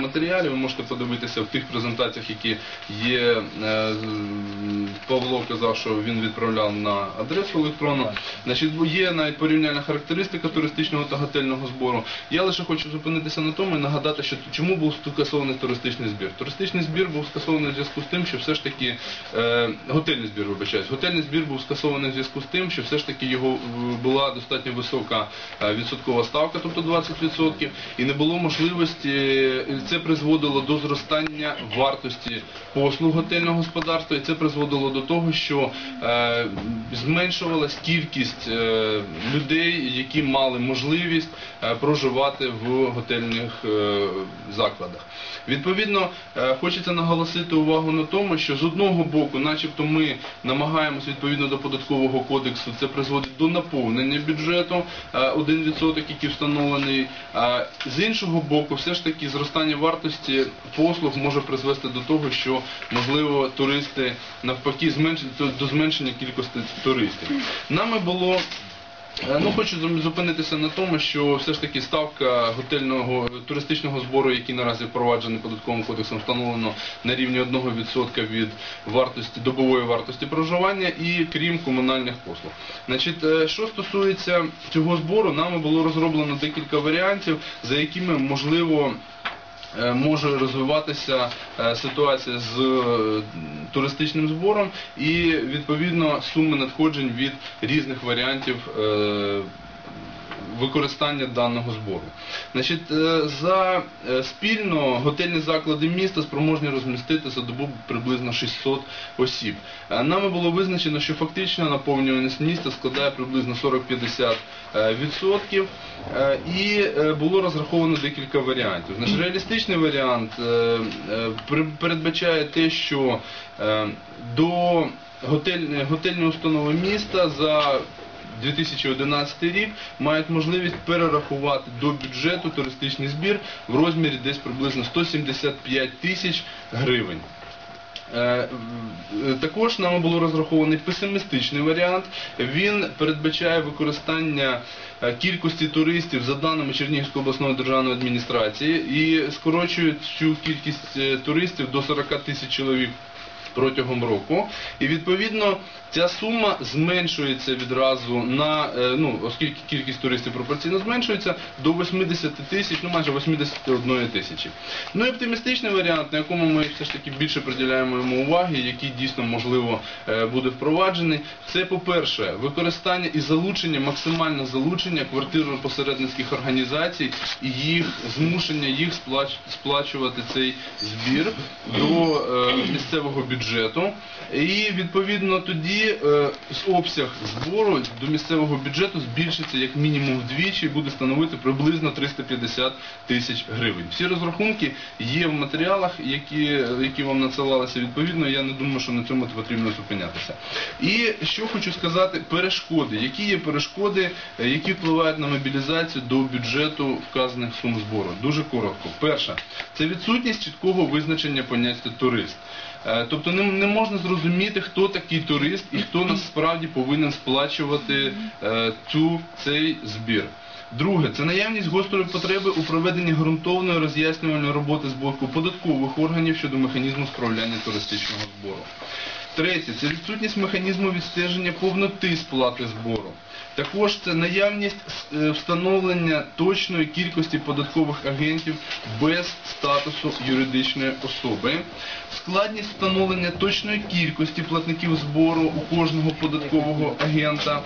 матеріалі. Ви можете подивитися в тих презентаціях, які є. Е, Павло казав, що він відправляв на адресу електронну. Значить, є навіть порівняльна характеристика туристичного та готельного збору. Я лише хочу зупинитися на тому і нагадати, що чому був скасований туристичний збір. Туристичний збір був скасований в зв'язку з тим, що все ж таки е, готельний збір, вибачаюсь. Готельний збір був скасований в зв'язку з тим, що все ж таки його е, була достатньо висока е, відсоткова ставка, тобто 20%, і не було можливості. Е, Це призводило до зростання вартості послуг готельного господарства, і це призводило до того, що е, зменшувалась кількість е, людей, які мали можливість е, проживати в готельних е, закладах. Відповідно, е, хочеться наголосити увагу на тому, що з одного боку, начебто, ми намагаємось відповідно до податкового кодексу, це призводить до наповнення бюджету е, 1%, який встановлений. А з іншого боку, все ж таки зростання вартості послуг може призвести до того, що можливо туристи навпаки зменшать до- зменшення кількості туристів. Нами було Е, Ну, хочу зупинитися на тому, що все ж таки ставка готельного туристичного збору, який наразі впроваджений податковим кодексом, встановлено на рівні 1% від вартості добової вартості проживання і крім комунальних послуг. Значить, е, що стосується цього збору, нами було розроблено декілька варіантів, за якими можливо. Е, Може розвиватися е, ситуація з е, туристичним збором і відповідно суми надходжень від різних варіантів використання даного збору. Значить, е, за е, спільно готельні заклади міста спроможні розмістити за добу приблизно 600 осіб. Е, Нами було визначено, що фактична наповнюваність міста складає приблизно 40-50 е, відсотків. Е, І було розраховано декілька варіантів. Значить, реалістичний варіант передбачає те, що до готель- готельної установи міста за 2011 рік мають можливість перерахувати до бюджету туристичний збір в розмірі десь приблизно 175 тисяч гривень. Е, Також нами було розрахований песимістичний варіант. Він передбачає використання е, кількості туристів за даними Чернігівської обласної державної адміністрації і скорочує цю кількість е, туристів до 40 тисяч чоловік протягом року. І відповідно ця сума зменшується відразу на е, ну, оскільки кількість туристів пропорційно зменшується до 80 тисяч, ну майже 81 тисячі. Ну і оптимістичний варіант, на якому ми все ж таки більше приділяємо йому уваги, який дійсно можливо е, буде впроваджений. Це, по-перше, використання і залучення, максимальне залучення квартирно-посередницьких організацій і їх змушення їх сплач- сплачувати цей збір до е, місцевого бюджету. І відповідно тоді е, обсяг збору до місцевого бюджету збільшиться як мінімум вдвічі і буде становити приблизно 350 тисяч гривень. Всі розрахунки є в матеріалах, які, вам надсилалися відповідно. Я не думаю, що на цьому потрібно зупинятися. І що хочу сказати, перешкоди. Які є перешкоди, е, які впливають на мобілізацію до бюджету вказаних сум збору? Дуже коротко. Перша це відсутність чіткого визначення поняття турист. Е, Тобто не, не можна зрозуміти, хто такий турист і хто насправді повинен сплачувати е, цю, цей збір. Друге, це наявність гострої потреби у проведенні ґрунтовної роз'яснювальної роботи з боку податкових органів щодо механізму справляння туристичного збору. Третє, це відсутність механізму відстеження повноти сплати збору. Також це наявність е, встановлення точної кількості податкових агентів без статусу юридичної особи, складність встановлення точної кількості платників збору у кожного податкового агента,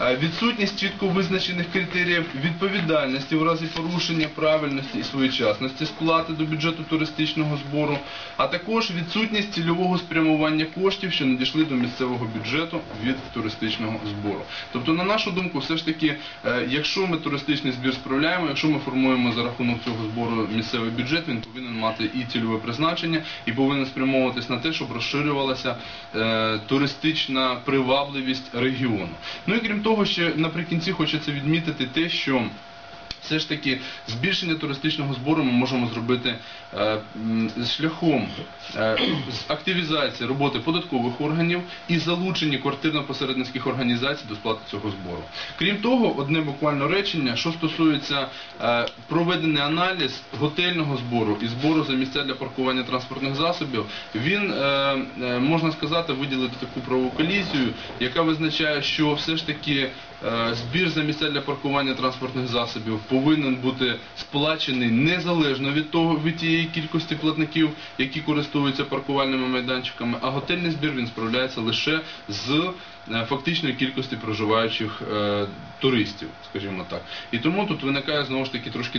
е, відсутність чітко визначених критеріїв відповідальності в разі порушення правильності і своєчасності сплати до бюджету туристичного збору, а також відсутність цільового спрямування коштів, що надійшли до місцевого бюджету від туристичного збору. Тобто, на нашу думку, все ж таки, е, якщо ми туристичний збір справляємо, якщо ми формуємо за рахунок цього збору місцевий бюджет, він повинен мати і цільове призначення, і повинен спрямовуватись на те, щоб розширювалася е, туристична привабливість регіону. Ну і крім того, ще наприкінці хочеться відмітити те, що все ж таки збільшення туристичного збору ми можемо зробити е, шляхом е, активізації роботи податкових органів і залучення квартирно-посередницьких організацій до сплати цього збору. Крім того, одне буквально речення, що стосується е, проведений аналіз готельного збору і збору за місця для паркування транспортних засобів, він можна сказати виділити таку правову колізію, яка визначає, що все ж таки збір за місця для паркування транспортних засобів повинен бути сплачений незалежно від того від тієї кількості платників, які користуються паркувальними майданчиками. А готельний збір він справляється лише з е, фактичної кількості проживаючих е, туристів, скажімо так. І тому тут виникає знову ж таки трошки